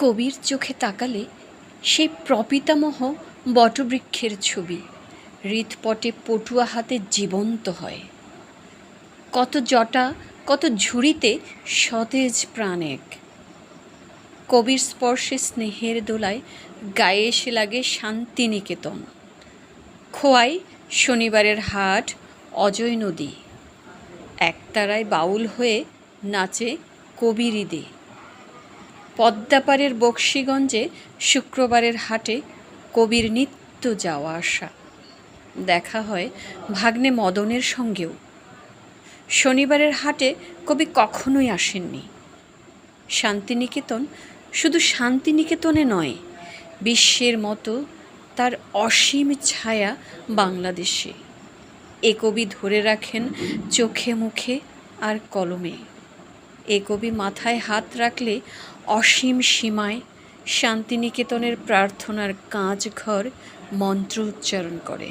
কবির চোখে তাকালে সেই প্রপিতামহ বটবৃক্ষের ছবি। হৃৎপটে পটুয়া হাতে জীবন্ত হয়। কত জটা, কত ঝুড়িতে সতেজ প্রাণ এক। কবির স্পর্শে স্নেহের দোলায় গায়ে এসে লাগে শান্তিনিকেতন। খোয়াই শনিবারের হাট, অজয় নদী। একতারায় বাউল হয়ে নাচে কবির ঈদে। পদ্মাপাড়ের বক্সিগঞ্জে শুক্রবারের হাটে কবির নিত্য যাওয়া আসা। দেখা হয় ভাগ্নে মদনের সঙ্গেও। শনিবারের হাটে কবি কখনোই আসেননি। শান্তিনিকেতন শুধু শান্তিনিকেতনে নয়, বিশ্বের মতো তার অসীম ছায়া বাংলাদেশে। এ কবি ধরে রাখেন চোখে মুখে আর কলমে। এ কবি মাথায় হাত রাখলে অসীম সীমায় শান্তিনিকেতনের প্রার্থনার কাঁচ ঘর মন্ত্র উচ্চারণ করে।